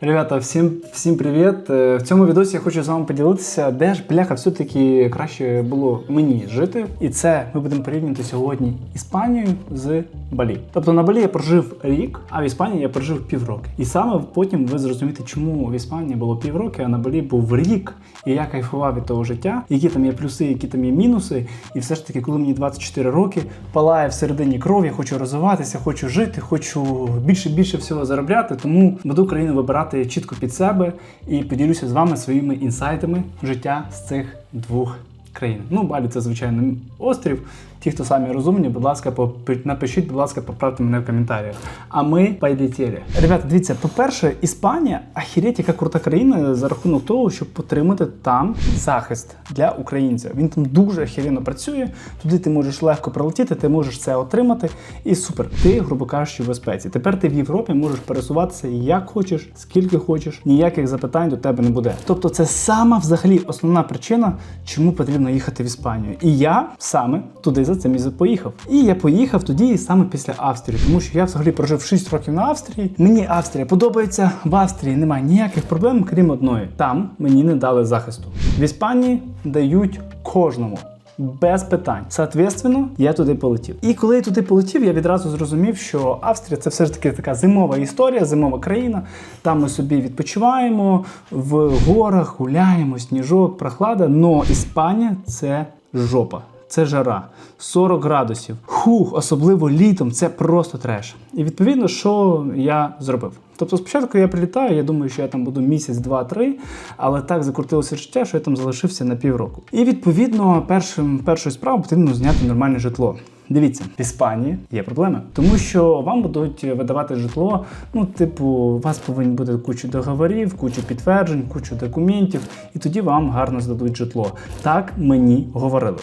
Ребята, всім, всім привіт! Е, В цьому відосі я хочу з вами поділитися, де ж бляха все-таки краще було мені жити. І це ми будемо порівнювати сьогодні Іспанію з Балі. Тобто на Балі я прожив рік, а в Іспанії я прожив півроки. І саме потім ви зрозумієте, чому в Іспанії було півроки, а на Балі був рік. І я кайфував від того життя, які там є плюси, які там є мінуси. І все ж таки, коли мені 24 роки, палає всередині кров, я хочу розвиватися, хочу жити, хочу більше більше всього заробляти. Тому буду країну вибирати чітко під себе і поділюся з вами своїми інсайтами життя з цих двох країн. Ну, Балі це звичайно острів. Ті, хто самі розумні, будь ласка, напишіть, будь ласка, поправте мене в коментарях. А ми полетіли. Ребята, дивіться, по-перше, Іспанія ахіреть, яка крута країна за рахунок того, щоб отримати там захист для українця. Він там дуже ахіренно працює. Туди ти можеш легко прилетіти, ти можеш це отримати. І супер. Ти, грубо кажучи, в безпеці. Тепер ти в Європі можеш пересуватися як хочеш, скільки хочеш, ніяких запитань до тебе не буде. Тобто, це сама взагалі основна причина, чому потрібно їхати в Іспанію. І я саме туди за цим і поїхав. І я поїхав тоді саме після Австрії, тому що я взагалі прожив 6 років на Австрії. Мені Австрія подобається. В Австрії немає ніяких проблем, крім одної. Там мені не дали захисту. В Іспанії дають кожному. Без питань. Соответственно, я туди полетів. І коли я туди полетів, я відразу зрозумів, що Австрія це все ж таки така зимова історія, зимова країна. Там ми собі відпочиваємо в горах, гуляємо, сніжок, прохлада. Но Іспанія це жопа. Це жара, 40 градусів. Хух, особливо літом, це просто треш. І відповідно, що я зробив? Тобто, спочатку я прилітаю, я думаю, що я там буду місяць, два-три, але так закрутилося життя, що я там залишився на півроку. І відповідно, першим першою справою потрібно зняти нормальне житло. Дивіться, в Іспанії є проблеми, тому що вам будуть видавати житло. Ну, типу, у вас повинні бути куча договорів, куча підтверджень, куча документів, і тоді вам гарно здадуть житло. Так мені говорили.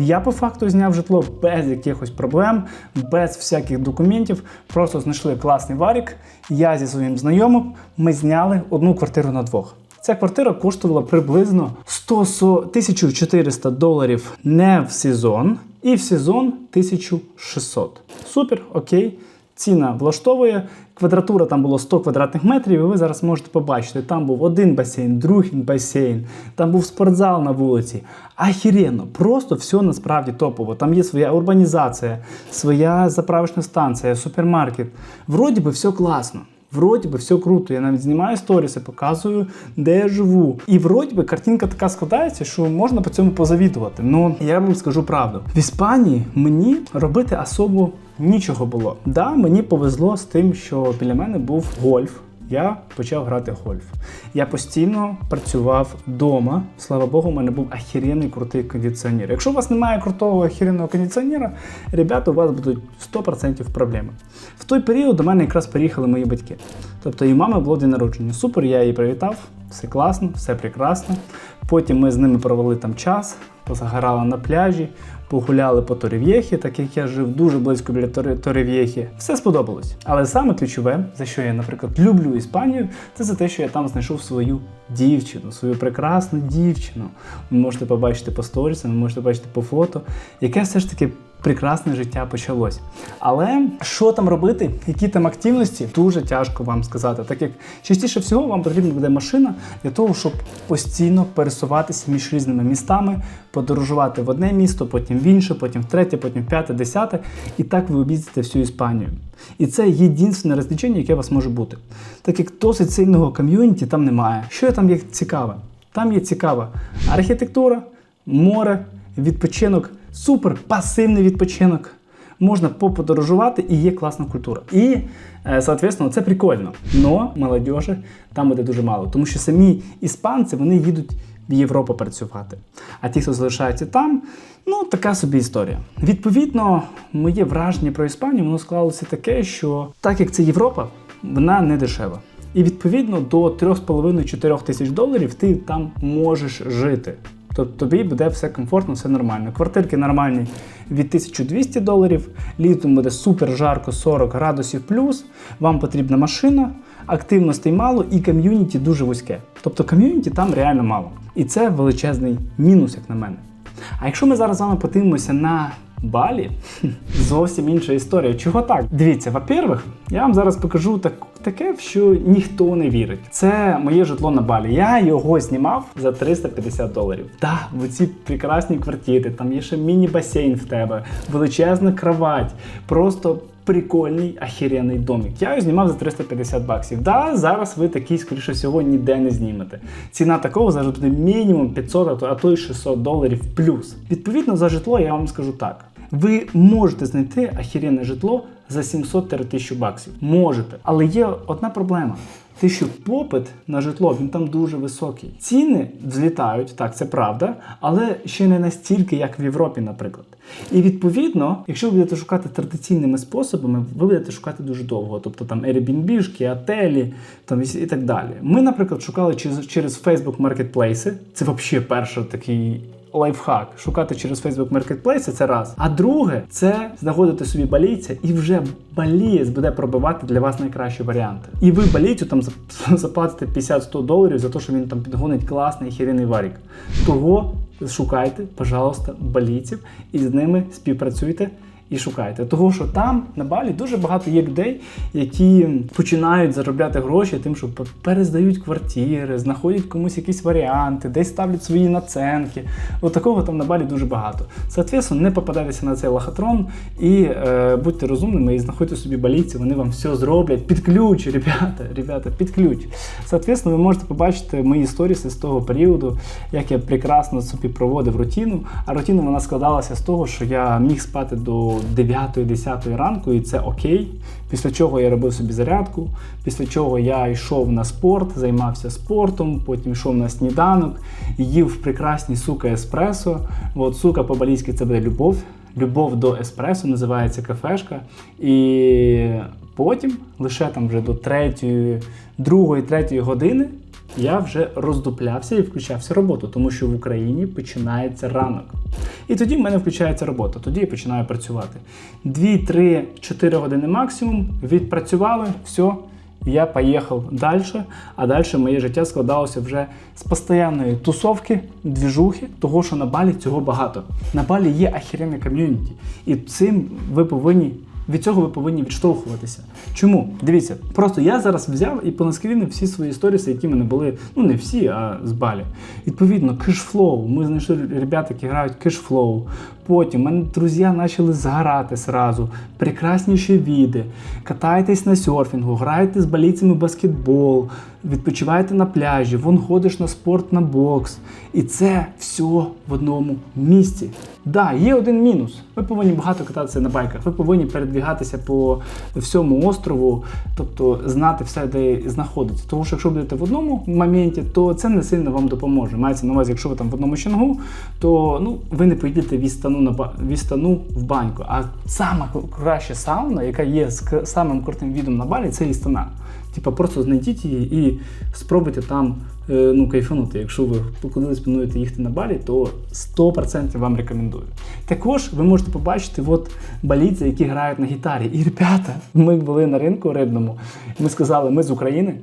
Я по факту зняв житло без якихось проблем, без всяких документів. Просто знайшли класний варік. Я зі своїм знайомим ми зняли одну квартиру на двох. Ця квартира коштувала приблизно 100, 1400 доларів не в сезон, і в сезон 1600. Супер, окей. Ціна влаштовує. Квадратура там було 100 квадратних метрів, і ви зараз можете побачити, там був один басейн, другий басейн, там був спортзал на вулиці. Ахіренно, просто все насправді топово. Там є своя урбанізація, своя заправочна станція, супермаркет. Вроді би все класно. Вроді би все круто. Я навіть знімаю сторіси, показую, де я живу. І вроді би картинка така складається, що можна по цьому позавідувати. Ну я вам скажу правду. В Іспанії мені робити особо нічого було. Да, мені повезло з тим, що біля мене був гольф. Я почав грати гольф. Я постійно працював вдома. Слава Богу, у мене був ахіренний крутий кондиціонер. Якщо у вас немає крутого ахіренного кондиціонера, ребята, у вас будуть 100% проблеми. В той період до мене якраз приїхали мої батьки. Тобто і мами було день народження. Супер, я її привітав, все класно, все прекрасно. Потім ми з ними провели там час, позагорали на пляжі, погуляли по Торів'єхі, так як я жив дуже близько біля Торів'єхі. Все сподобалось. Але саме ключове, за що я, наприклад, люблю Іспанію, це за те, що я там знайшов свою дівчину, свою прекрасну дівчину. Ви можете побачити по сторісам, ви можете побачити по фото, яке все ж таки. Прекрасне життя почалось. Але що там робити, які там активності, дуже тяжко вам сказати. Так як частіше всього вам потрібна буде машина для того, щоб постійно пересуватися між різними містами, подорожувати в одне місто, потім в інше, потім в третє, потім в п'яте, десяте. І так ви об'їздите всю Іспанію. І це єдине розлічення, яке у вас може бути. Так як досить сильного ком'юніті там немає. Що там є цікаве? Там є цікава архітектура, море, відпочинок, супер пасивний відпочинок. Можна поподорожувати і є класна культура. І, е, соответственно, це прикольно. Но молодежі там буде дуже мало, тому що самі іспанці вони їдуть в Європу працювати. А ті, хто залишається там, ну така собі історія. Відповідно, моє враження про Іспанію воно склалося таке, що так як це Європа, вона не дешева. І відповідно до 3,5-4 тисяч доларів ти там можеш жити. Тобто тобі буде все комфортно, все нормально. Квартирки нормальні від 1200 доларів, літом буде супер жарко 40 градусів плюс, вам потрібна машина, активностей мало і ком'юніті дуже вузьке. Тобто ком'юніті там реально мало. І це величезний мінус, як на мене. А якщо ми зараз з вами подивимося на Балі зовсім інша історія. Чого так? Дивіться, во-первых, я вам зараз покажу так, таке, що ніхто не вірить. Це моє житло на Балі. Я його знімав за 350 доларів. Та, в ці прекрасні квартири, там є ще міні-басейн в тебе, величезна кровать, просто. Прикольний ахіренний домик. Я його знімав за 350 баксів. Да, зараз ви такий, скоріше всього, ніде не знімете. Ціна такого завжди мінімум 500, а то й 600 доларів плюс. Відповідно, за житло я вам скажу так. Ви можете знайти ахіренне житло за 700-1000 баксів. Можете. Але є одна проблема. Те, що попит на житло він там дуже високий. Ціни взлітають, так це правда, але ще не настільки, як в Європі, наприклад. І відповідно, якщо ви будете шукати традиційними способами, ви будете шукати дуже довго. Тобто там Airbnb, отелі там, і так далі. Ми, наприклад, шукали через, Facebook Marketplace. Це взагалі перший такий лайфхак. Шукати через Facebook Marketplace це раз. А друге, це знаходити собі балійця і вже балієць буде пробивати для вас найкращі варіанти. І ви балійцю там заплатите 50-100 доларів за те, що він там підгонить класний хіріний варік. Того шукайте, пожалуйста, балійців і з ними співпрацюйте. І шукайте, того що там на балі дуже багато є людей, які починають заробляти гроші тим, що перездають квартири, знаходять комусь якісь варіанти, десь ставлять свої наценки. От такого там на балі дуже багато. Соответственно, не попадайтеся на цей лохотрон і е, будьте розумними і знаходьте собі балійці, вони вам все зроблять під ключ, ребята, ребята, під ключ. Соответственно, ви можете побачити мої сторіси з того періоду, як я прекрасно собі проводив рутину. А рутина вона складалася з того, що я міг спати до 9-10 ранку, і це окей. Після чого я робив собі зарядку, після чого я йшов на спорт, займався спортом, потім йшов на сніданок, їв прекрасні сука еспресо. От сука по-балійськи це буде любов. Любов до еспресо називається кафешка. І потім, лише там вже до третьої, другої, третьої години, я вже роздуплявся і включався роботу, тому що в Україні починається ранок. І тоді в мене включається робота, тоді я починаю працювати. 2-3-4 години максимум, відпрацювали, все, я поїхав далі. А далі моє життя складалося вже з постійної тусовки, двіжухи, того, що на балі цього багато. На балі є ахіренне ком'юніті. І цим ви повинні. Від цього ви повинні відштовхуватися. Чому? Дивіться, просто я зараз взяв і понаскрінив всі свої сторіси, які мене були, ну не всі, а з балі. Відповідно, кешфлоу. Ми знайшли ребят, які грають кешфлоу. Потім мене друзі почали згорати зразу. Прекрасніші віди. Катайтесь на серфінгу, граєте з балійцями в баскетбол, відпочиваєте на пляжі, вон ходиш на спорт, на бокс. І це все в одному місці. Да, є один мінус. Ви повинні багато кататися на байках, ви повинні передвігатися по всьому острову, тобто знати все, де знаходиться. Тому що якщо будете в одному моменті, то це не сильно вам допоможе. Мається на увазі, якщо ви там в одному чангу, то ну, ви не поїдете в Істану, на ба- в баньку. А сама краща сауна, яка є з самим крутим відом на балі, це Істана. Типа просто знайдіть її і спробуйте там е, ну, кайфанути. Якщо ви кудись плануєте їхати на балі, то 100% вам рекомендую. Також ви можете побачити от балійці, які грають на гітарі. І ребята, ми були на ринку рибному. Ми сказали, ми з України,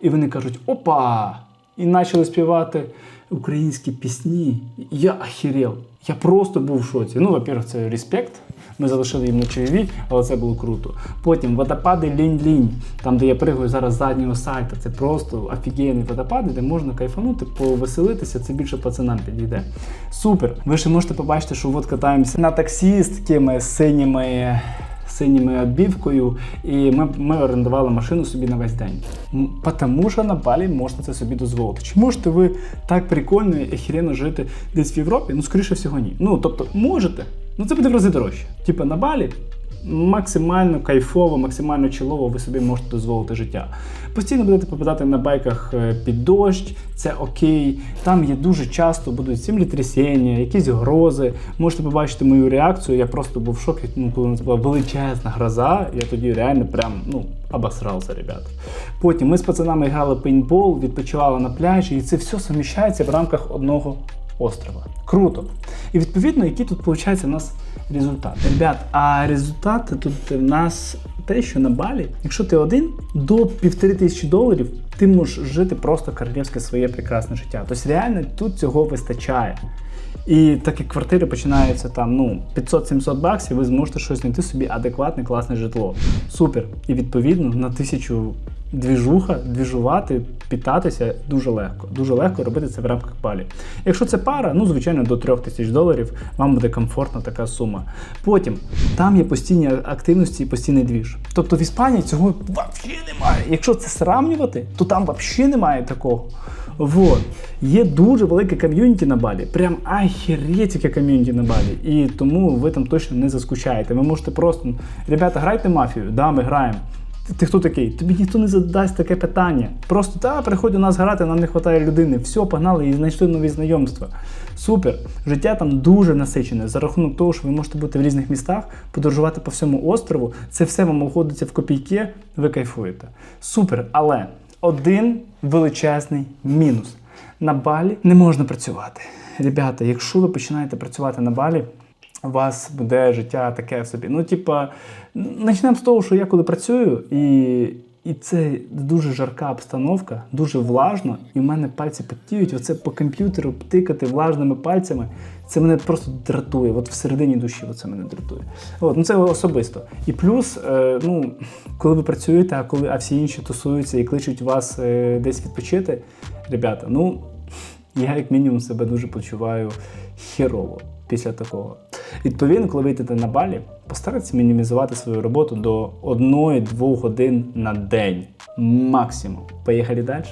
і вони кажуть: опа! І почали співати українські пісні. Я охерел. Я просто був в шоці. Ну, во-первых, це респект. Ми залишили їм на чайові, але це було круто. Потім водопади лінь-лінь, там, де я пригаю зараз з заднього сайту. Це просто офігенні водопади, де можна кайфанути, повеселитися. Це більше пацанам підійде. Супер! Ви ще можете побачити, що от катаємося на таксі з такими синіми. Синіми обівкою, і ми, ми орендували машину собі на весь день. Тому що на Балі можна це собі дозволити. Чи можете ви так прикольно і охеренно жити десь в Європі? Ну, скоріше всього, ні. Ну, тобто, можете, ну це буде в рази дорожче. Типа на Балі максимально кайфово, максимально чолово ви собі можете дозволити життя. Постійно будете попадати на байках е, під дощ, це окей. Там є дуже часто будуть землетрясіння, якісь грози. Можете побачити мою реакцію. Я просто був в шокі, ну, коли це була величезна гроза. Я тоді реально прям ну, обосрався, ребят. Потім ми з пацанами грали пейнтбол, відпочивали на пляжі, і це все суміщається в рамках одного острова. Круто. І відповідно, який тут виходить у нас результат. Ребят, а результат тут в нас те, що на балі, якщо ти один, до півтори тисячі доларів ти можеш жити просто королівське своє прекрасне життя. Тобто реально тут цього вистачає. І так як квартири починаються там ну 500-700 баксів, ви зможете щось знайти собі адекватне, класне житло. Супер. І відповідно на тисячу двіжуха, двіжувати, питатися дуже легко. Дуже легко робити це в рамках балі. Якщо це пара, ну звичайно до 3 тисяч доларів вам буде комфортна така сума. Потім там є постійні активності і постійний двіж. Тобто в Іспанії цього взагалі немає. Якщо це сравнювати, то там взагалі немає такого. Вот. Є дуже велике ком'юніті на балі. Прям ахереть яке ком'юніті на балі. І тому ви там точно не заскучаєте. Ви можете просто, ребята, грайте мафію, да, ми граємо. Ти, хто такий? Тобі ніхто не задасть таке питання. Просто та приходь до нас грати, нам не вистачає людини. Все, погнали і знайшли нові знайомства. Супер. Життя там дуже насичене. За рахунок того, що ви можете бути в різних містах, подорожувати по всьому острову. Це все вам обходиться в копійки, ви кайфуєте. Супер. Але один величезний мінус. На балі не можна працювати. Ребята, якщо ви починаєте працювати на балі, у вас буде життя таке собі. Ну, типа, почнемо з того, що я коли працюю, і, і це дуже жарка обстановка, дуже влажно, і в мене пальці потіють. Оце по комп'ютеру тикати влажними пальцями. Це мене просто дратує. От всередині душі це мене дратує. От, ну це особисто. І плюс, е, ну, коли ви працюєте, а коли а всі інші тусуються і кличуть вас е, десь відпочити, ребята, ну я як мінімум себе дуже почуваю херово після такого. Відповідно, коли ви йдете на балі, постарайтеся мінімізувати свою роботу до 1-2 годин на день максимум. Поїхали далі.